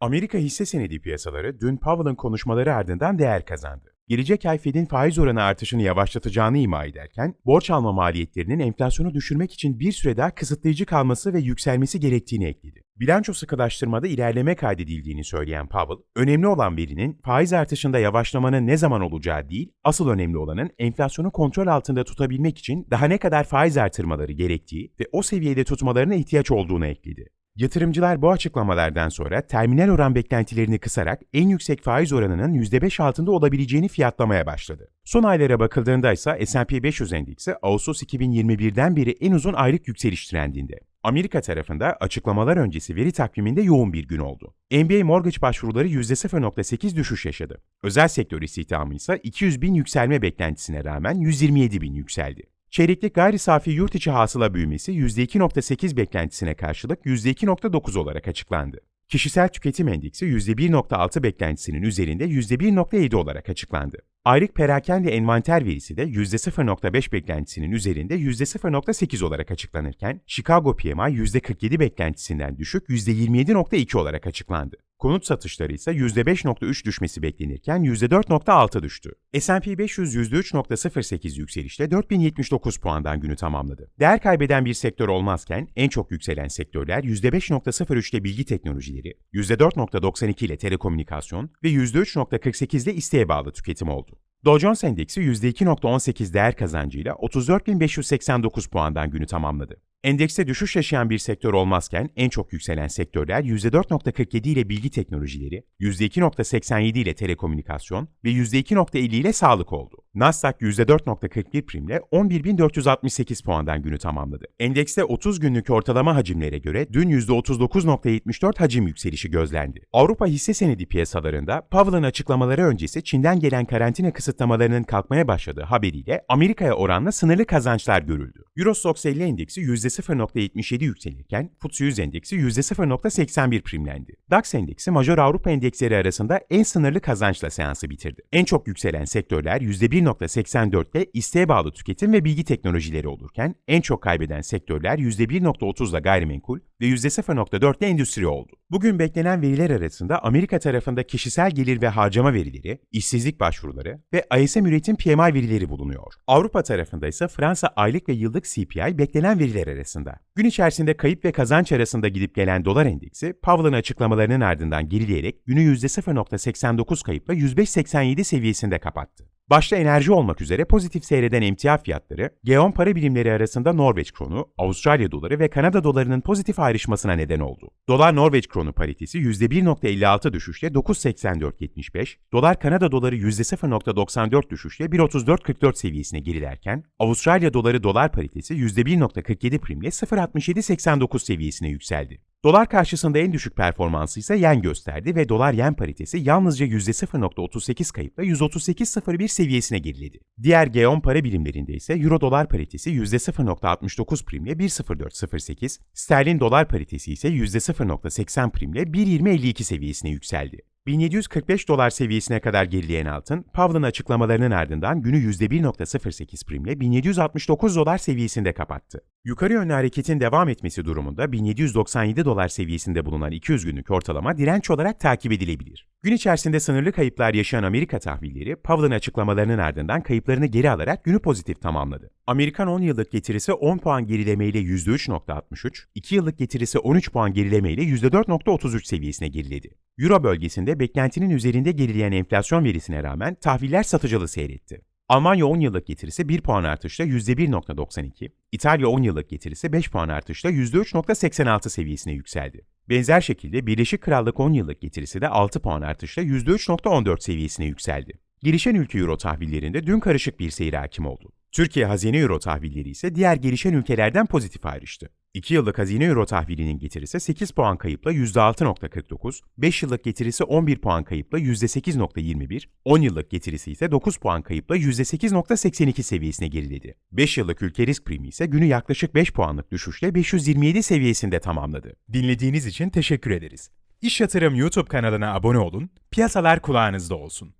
Amerika hisse senedi piyasaları dün Powell'ın konuşmaları ardından değer kazandı. Gelecek ay Fed'in faiz oranı artışını yavaşlatacağını ima ederken, borç alma maliyetlerinin enflasyonu düşürmek için bir süre daha kısıtlayıcı kalması ve yükselmesi gerektiğini ekledi. Bilanço sıkılaştırmada ilerleme kaydedildiğini söyleyen Powell, önemli olan verinin faiz artışında yavaşlamanın ne zaman olacağı değil, asıl önemli olanın enflasyonu kontrol altında tutabilmek için daha ne kadar faiz artırmaları gerektiği ve o seviyede tutmalarına ihtiyaç olduğunu ekledi. Yatırımcılar bu açıklamalardan sonra terminal oran beklentilerini kısarak en yüksek faiz oranının %5 altında olabileceğini fiyatlamaya başladı. Son aylara bakıldığında ise S&P 500 endeksi Ağustos 2021'den beri en uzun aylık yükseliş trendinde. Amerika tarafında açıklamalar öncesi veri takviminde yoğun bir gün oldu. NBA mortgage başvuruları %0.8 düşüş yaşadı. Özel sektör istihdamı ise 200 bin yükselme beklentisine rağmen 127 bin yükseldi. Çeyreklik gayri safi yurt içi hasıla büyümesi %2.8 beklentisine karşılık %2.9 olarak açıklandı. Kişisel tüketim endeksi %1.6 beklentisinin üzerinde %1.7 olarak açıklandı. Aylık perakende envanter verisi de %0.5 beklentisinin üzerinde %0.8 olarak açıklanırken, Chicago PMI %47 beklentisinden düşük %27.2 olarak açıklandı. Konut satışları ise %5.3 düşmesi beklenirken %4.6 düştü. S&P 500 %3.08 yükselişle 4079 puandan günü tamamladı. Değer kaybeden bir sektör olmazken en çok yükselen sektörler %5.03 ile bilgi teknolojileri, %4.92 ile telekomünikasyon ve %3.48 ile isteğe bağlı tüketim oldu. Dow Jones Endeksi %2.18 değer kazancıyla 34.589 puandan günü tamamladı. Endekste düşüş yaşayan bir sektör olmazken en çok yükselen sektörler %4.47 ile bilgi teknolojileri, %2.87 ile telekomünikasyon ve %2.50 ile sağlık oldu. Nasdaq %4.41 primle 11.468 puandan günü tamamladı. Endekste 30 günlük ortalama hacimlere göre dün %39.74 hacim yükselişi gözlendi. Avrupa hisse senedi piyasalarında Powell'ın açıklamaları öncesi Çin'den gelen karantina kısıtlamalarının kalkmaya başladığı haberiyle Amerika'ya oranla sınırlı kazançlar görüldü. Eurostoxx 50 endeksi %0.77 yükselirken FTSE 100 endeksi %0.81 primlendi. DAX endeksi major Avrupa endeksleri arasında en sınırlı kazançla seansı bitirdi. En çok yükselen sektörler %1.84 ile isteğe bağlı tüketim ve bilgi teknolojileri olurken en çok kaybeden sektörler %1.30 ile gayrimenkul ve %0.4 ile endüstri oldu. Bugün beklenen veriler arasında Amerika tarafında kişisel gelir ve harcama verileri, işsizlik başvuruları ve ISM üretim PMI verileri bulunuyor. Avrupa tarafında ise Fransa aylık ve yıllık CPI beklenen veriler arasında. Gün içerisinde kayıp ve kazanç arasında gidip gelen dolar endeksi, Powell'ın açıklamalarının ardından gerileyerek günü %0.89 kayıpla 105.87 seviyesinde kapattı. Başta enerji olmak üzere pozitif seyreden emtia fiyatları, G10 para birimleri arasında Norveç kronu, Avustralya doları ve Kanada dolarının pozitif ayrışmasına neden oldu. Dolar Norveç kronu paritesi %1.56 düşüşle 9.8475, dolar Kanada doları %0.94 düşüşle 1.3444 seviyesine gerilerken, Avustralya doları dolar paritesi %1.47 primle 0.6789 seviyesine yükseldi. Dolar karşısında en düşük performansı ise yen gösterdi ve dolar-yen paritesi yalnızca %0.38 kayıpla 138.01 seviyesine geriledi. Diğer G10 para birimlerinde ise Euro dolar paritesi %0.69 primle 1.0408, sterlin dolar paritesi ise %0.80 primle 1.2052 seviyesine yükseldi. 1745 dolar seviyesine kadar gerileyen altın, Powell'ın açıklamalarının ardından günü %1.08 primle 1769 dolar seviyesinde kapattı. Yukarı yönlü hareketin devam etmesi durumunda 1797 dolar seviyesinde bulunan 200 günlük ortalama direnç olarak takip edilebilir. Gün içerisinde sınırlı kayıplar yaşayan Amerika tahvilleri, Powell'ın açıklamalarının ardından kayıplarını geri alarak günü pozitif tamamladı. Amerikan 10 yıllık getirisi 10 puan gerilemeyle %3.63, 2 yıllık getirisi 13 puan gerilemeyle %4.33 seviyesine geriledi. Euro bölgesinde beklentinin üzerinde gerileyen enflasyon verisine rağmen tahviller satıcılı seyretti. Almanya 10 yıllık getirisi 1 puan artışla %1.92, İtalya 10 yıllık getirisi 5 puan artışla %3.86 seviyesine yükseldi. Benzer şekilde Birleşik Krallık 10 yıllık getirisi de 6 puan artışla %3.14 seviyesine yükseldi. Gelişen ülke euro tahvillerinde dün karışık bir seyir hakim oldu. Türkiye hazine euro tahvilleri ise diğer gelişen ülkelerden pozitif ayrıştı. 2 yıllık hazine euro tahvilinin getirisi 8 puan kayıpla %6.49, 5 yıllık getirisi 11 puan kayıpla %8.21, 10 yıllık getirisi ise 9 puan kayıpla %8.82 seviyesine geriledi. 5 yıllık ülke risk primi ise günü yaklaşık 5 puanlık düşüşle 527 seviyesinde tamamladı. Dinlediğiniz için teşekkür ederiz. İş Yatırım YouTube kanalına abone olun, piyasalar kulağınızda olsun.